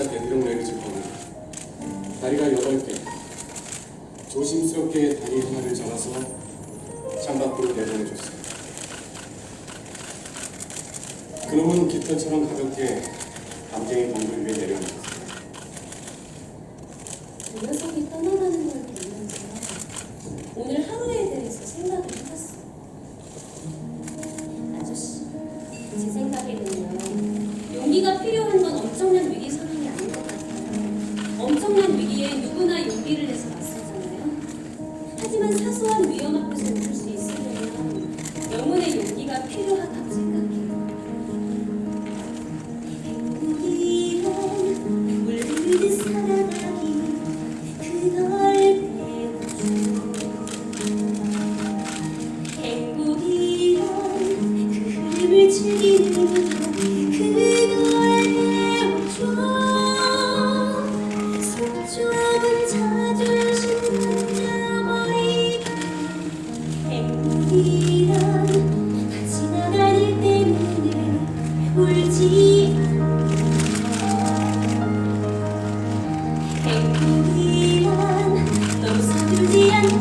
진짜 대대로 내리집거나 다리가 여덟 개 조심스럽게 다리 하나를 잡아서 창밖으로 내보내줬어요. 그놈은 깃털처럼 가볍게 담쟁이 동굴 위에 내려앉았어요. 그 녀석이 떠나가는 걸 사소한 위험 앞에서 웃을 수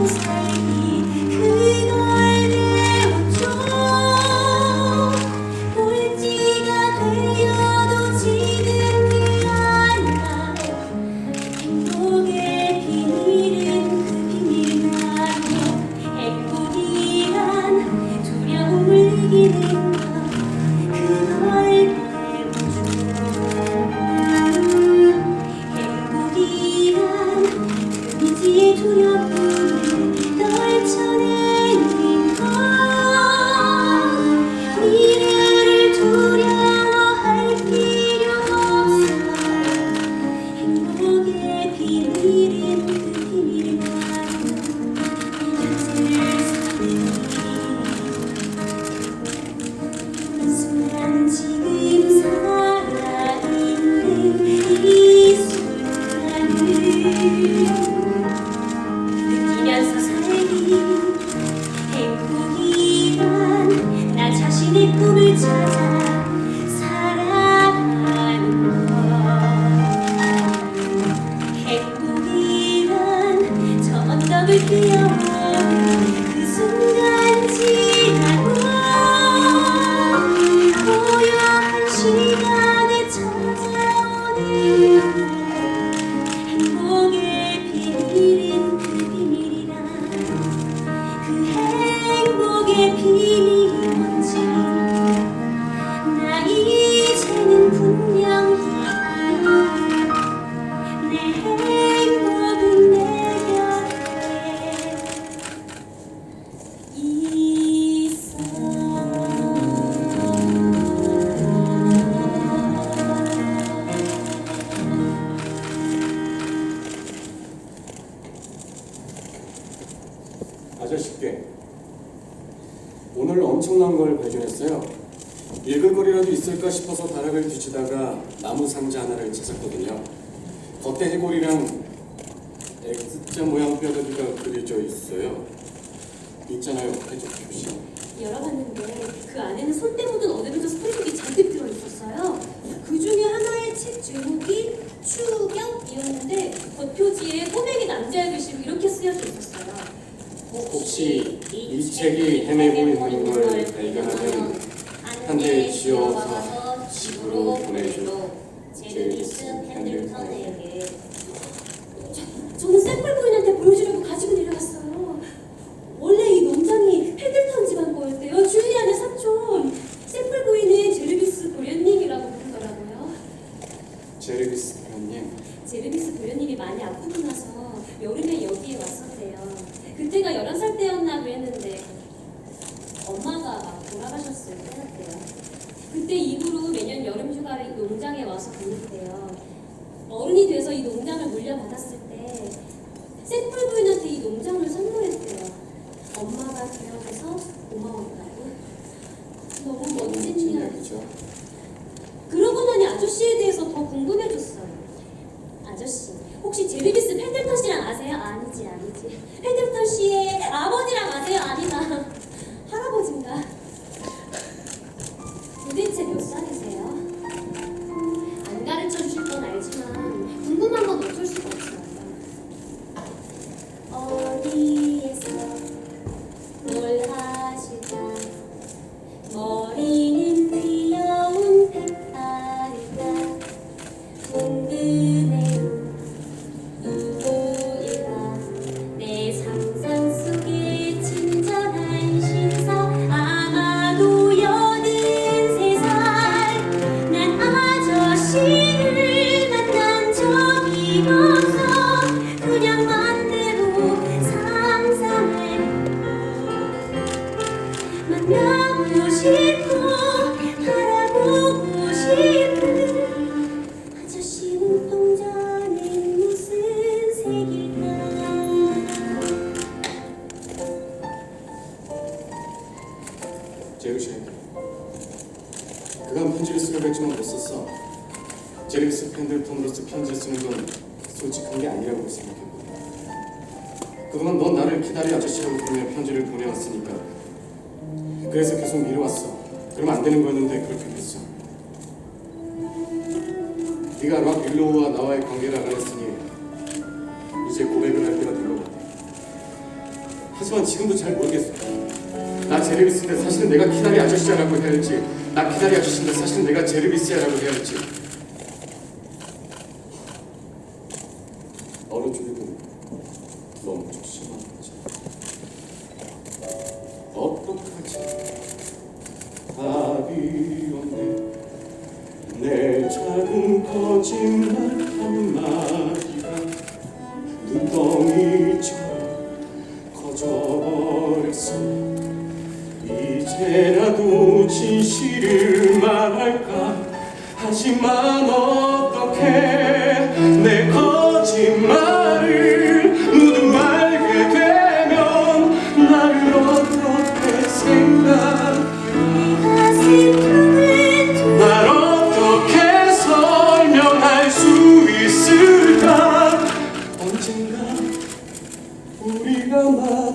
서 발견했어요. 읽을 거리라도 있을까 싶어서 다락을 뒤치다가 나무 상자 하나를 찾았거든요. 겉에 해골이랑 X자 모양 뼈다귀가 그려져 있어요. 있잖아요, 해적 표시. 열어봤는데 그 안에는 손때 묻은 어드벤처 스토리북이 잔뜩 들어있었어요. 그 중에 하나의 책 제목이 추격이었는데 겉표지에 꼬맹이 남자의 글씨로 이렇게 쓰여져 있었어요. 혹시 이 책이 헤매고 있는 한대 지어서 집으로 보내줘. 제르비스 펜들턴에게 저- 저는 샘플 보여주려고 가지고 내려갔어요. 원래 이 농장이 펜들턴 집안 거였대요. 줄리안의 사촌. 샘플 부인은 제르비스 도련님이라고 부르더라고요. 제르비스 회원님, 제르비스 도련님이 많이 아프고 나서 여름에 여기에 왔었대요. 그때가 11살 때였나 그랬는데 엄마가 막 돌아가셨을 때였대요. 그때 이후로 매년 여름 휴가를 이 농장에 와서 보냈대요. 어른이 돼서 이 농장을 물려받았을 때 샘플 부인한테 이 농장을 선물했대요. 엄마가 기억해서 고마웠다고. 너무 멋진 멋진 이야기. 이야기죠. 그러고 나니 아저씨에 대해서 더 궁금해졌어요. 아저씨, 혹시 제르비스 펜들턴 씨랑 아세요? 아니지, 아니지. 펜들턴 씨의 아버지랑 아세요? 아니다. see. 솔직한 게 아니라고 생각해보고 그동안 넌 나를 기다리 아저씨라고 부르며 편지를 보내왔으니까. 그래서 계속 미뤄왔어. 그러면 안 되는 거였는데 그렇게 됐어. 네가 락 윌로우와 나와의 관계를 알아냈으니 이제 고백을 할 때가 된 것 같아 하지만 지금도 잘 모르겠어. 나 제르비스인데 사실은 내가 키다리 아저씨야라고 해야 할지 나 키다리 아저씨인데 사실은 내가 제르비스야라고 해야 할지 어느 쪽이고 너무 조심하지 어떡하지? 답이 없네. 내 작은 거짓말 한마디가 눈덩이처럼 커져버렸어. 이제라도 진실을 말할까? 하지만 Rama